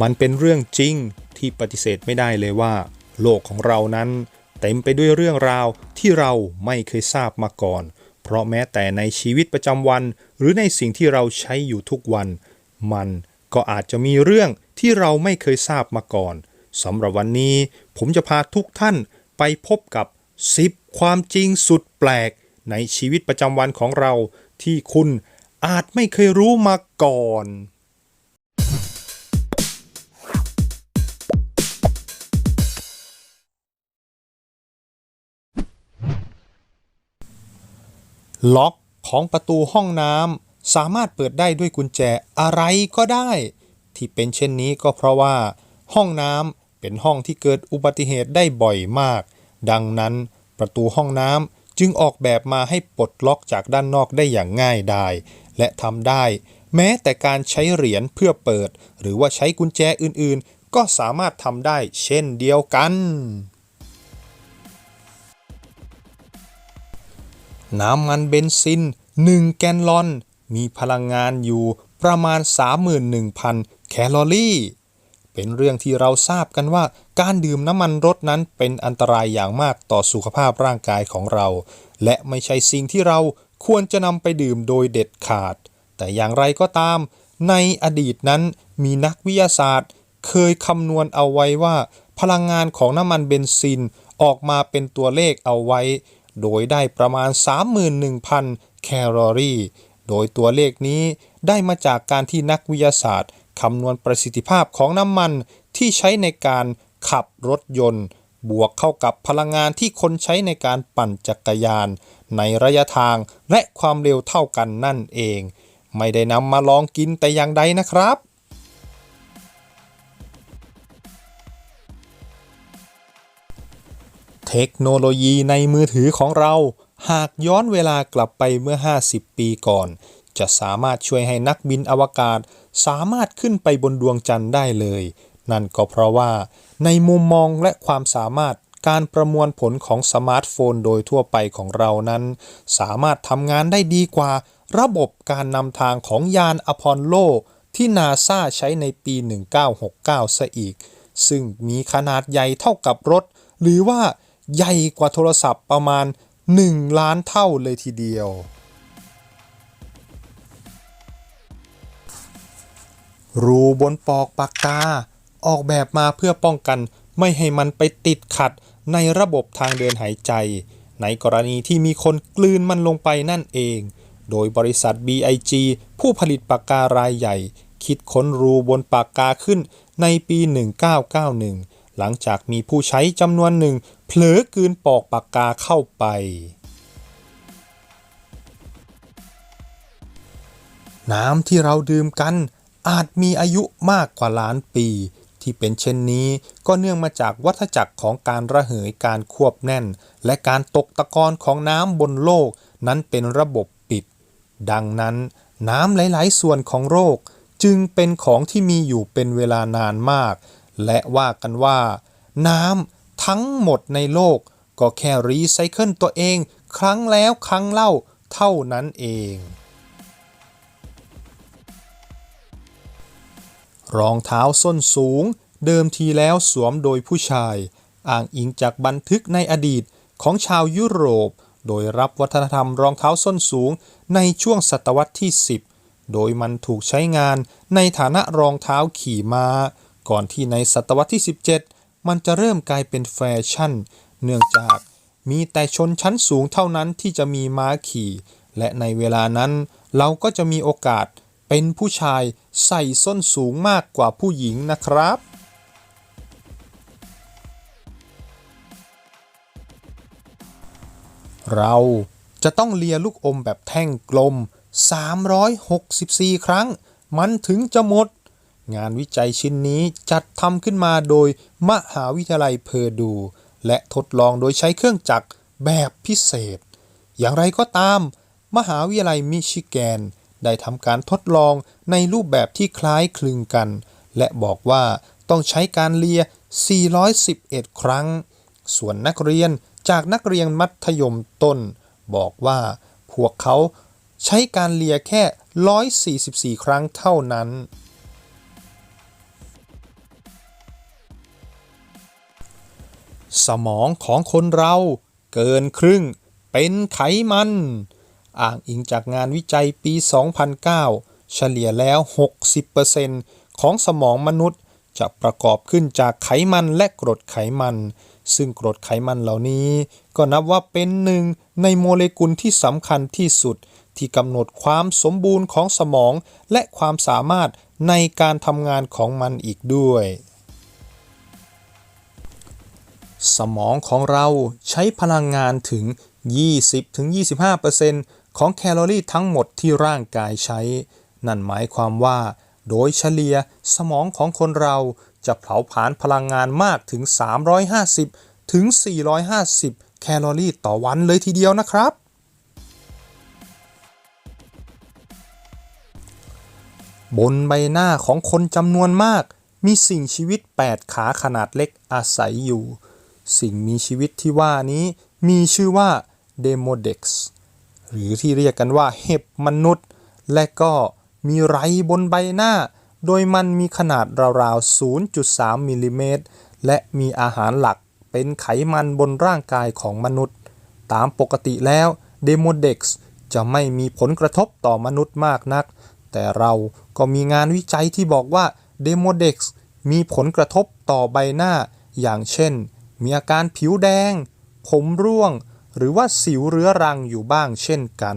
มันเป็นเรื่องจริงที่ปฏิเสธไม่ได้เลยว่า โลกของเรานั้นเต็มไปด้วยเรื่องราวที่เราไม่เคยทราบมาก่อน เพราะแม้แต่ในชีวิตประจำวัน หรือในสิ่งที่เราใช้อยู่ทุกวัน มันก็อาจจะมีเรื่องที่เราไม่เคยทราบมาก่อนสำหรับวันนี้ ผมจะพาทุกท่านไปพบกับ 10 ความจริงสุดแปลก ในชีวิตประจำวันของเราที่คุณอาจไม่เคยรู้มาก่อน ล็อกของประตูห้องน้ำสามารถเปิดได้ด้วยกุญแจอะไรก็ได้ ที่เป็นเช่นนี้ก็เพราะว่า ห้องน้ำเป็นห้องที่เกิดอุบัติเหตุได้บ่อยมาก ดังนั้นประตูห้องน้ำจึงออกแบบมาให้ปลดล็อกจากด้านนอกได้อย่างง่ายดายและทำได้ แม้แต่การใช้เหรียญเพื่อเปิด หรือว่าใช้กุญแจอื่นๆ ก็สามารถทำได้เช่นเดียวกัน น้ำมันเบนซิน 1 แกนลอน มีพลังงานอยู่ประมาณ 31,000 แคลอรี่ เป็นเรื่องที่เราทราบกันว่าการดื่มน้ำมันรถนั้นเป็นอันตรายอย่างมากต่อสุขภาพร่างกายของเรา และไม่ใช่สิ่งที่เราควรจะนำไปดื่มโดยเด็ดขาด แต่อย่างไรก็ตาม ในอดีตนั้นมีนักวิทยาศาสตร์ เคยคำนวณเอาไว้ว่า พลังงานของน้ำมันเบนซินออกมาเป็นตัวเลขเอาไว้ โดยได้ประมาณ 31,000 แคลอรี่ โดยตัวเลขนี้ได้มาจากการที่นักวิทยาศาสตร์คำนวณประสิทธิภาพของน้ำมันที่ใช้ในการขับรถยนต์ บวกเข้ากับพลังงานที่คนใช้ในการปั่นจักรยาน ในระยะทางและความเร็วเท่ากันนั่นเอง ไม่ได้นำมาลองกินแต่อย่างใดนะครับ เทคโนโลยีในมือถือของเรา หากย้อนเวลากลับไปเมื่อ 50 ปีก่อน จะสามารถช่วยให้นักบินอวกาศ สามารถขึ้นไปบนดวงจันทร์ได้เลย นั่นก็เพราะว่า ในมุมมองและความสามารถการประมวลผลของสมาร์ทโฟนโดยทั่วไปของเรานั้น สามารถทำงานได้ดีกว่า ระบบการนำทางของยานอพอลโล ที่นาซาใช้ในปี 1969 ซะอีก ซึ่งมีขนาดใหญ่เท่ากับรถ หรือว่า ใหญ่กว่าโทรศัพท์ประมาณ 1 ล้านเท่าเลยทีเดียว รูบนปอกปากกา ออกแบบมาเพื่อป้องกันไม่ให้มันไปติดขัดในระบบทางเดินหายใจ ในกรณีที่มีคนกลืนมันลงไปนั่นเอง โดยบริษัท BIG ผู้ผลิตปากการายใหญ่ คิดค้นรูบนปากกาขึ้นในปี 1991 หลังจากมีผู้ใช้จำนวนหนึ่ง เผลอกืนปอกปากกาเข้าไป น้ำที่เราดื่มกันอาจมีอายุมากกว่าล้านปี ที่เป็นเช่นนี้ก็เนื่องมาจากวัฏจักรของการระเหยการควบแน่น และการตกตะกอนของน้ำบนโลกนั้นเป็นระบบปิด ดังนั้นน้ำหลาย ๆ ส่วนของโลกจึงเป็นของที่มีอยู่เป็นเวลานานมาก และว่ากันว่า น้ำ ทั้งหมดในโลก ก็แค่รีไซเคิลตัวเอง ครั้งแล้วครั้งเล่าเท่านั้นเอง รองเท้าส้นสูง เดิมทีแล้วสวมโดยผู้ชาย อ้างอิงจากบันทึกในอดีตของชาวยุโรป โดยรับวัฒนธรรมรองเท้าส้นสูงในช่วงศตวรรษที่ 10 โดยมันถูกใช้งานในฐานะรองเท้าขี่ม้าก่อนที่ในศตวรรษที่ 17 มันจะเริ่มกลายเป็นแฟชั่น เนื่องจากมีแต่ชนชั้นสูงเท่านั้นที่จะมีม้าขี่ และในเวลานั้น เราก็จะมีโอกาสเป็นผู้ชายใส่ส้นสูงมากกว่าผู้หญิงนะครับ เราจะต้องเลียลูกอมแบบแท่งกลม 364 ครั้ง มันถึงจะหมด งานวิจัยชิ้นนี้จัดทำขึ้นมาโดยมหาวิทยาลัยเพอร์ดู และทดลองโดยใช้เครื่องจักรแบบพิเศษ อย่างไรก็ตาม มหาวิทยาลัยมิชิแกน ได้ทำการทดลองในรูปแบบที่คล้ายคลึงกัน และบอกว่าต้องใช้การเลีย 411 ครั้ง ส่วนนักเรียนจากนักเรียนมัธยมต้น บอกว่าพวกเขาใช้การเลียแค่ 144 ครั้งเท่านั้น สมองของคนเราเกินครึ่งเป็นไขมัน อ้างอิงจากงานวิจัยปี 2009 เฉลี่ยแล้ว 60%ของสมองมนุษย์จะประกอบขึ้นจากไขมันและกรดไขมัน ซึ่งกรดไขมันเหล่านี้ ก็นับว่าเป็นหนึ่งในโมเลกุลที่สำคัญที่สุด ที่กำหนดความสมบูรณ์ของสมองและความสามารถในการทำงานของมันอีกด้วย สมองของเราใช้พลังงานถึง 20-25%ของแคลอรี่ทั้งหมดที่ร่างกายใช้ นั่นหมายความว่า โดยเฉลี่ยสมองของคนเราจะเผาผลาญพลังงานมากถึง 350 ถึง 450 แคลอรี่ต่อวันเลยทีเดียวนะครับ บนใบหน้าของคนจำนวนมาก มีสิ่งชีวิต 8 ขาขนาดเล็กอาศัยอยู่ สิ่งมีชีวิตที่ว่านี้มีชื่อว่า Demodex หรือที่เรียกกันว่าเห็บมนุษย์ และก็มีไรบนใบหน้า โดยมันมีขนาดราวๆ 0.3มิลลิเมตร และมีอาหารหลักเป็นไขมันบนร่างกายของมนุษย์ ตามปกติแล้ว Demodex จะไม่มีผลกระทบต่อมนุษย์มากนัก แต่เราก็มีงานวิจัยที่บอกว่า Demodex มีผลกระทบต่อใบหน้า อย่างเช่น มีอาการผิวแดง ผมร่วง หรือว่าสิวเรื้อรังอยู่บ้างเช่นกัน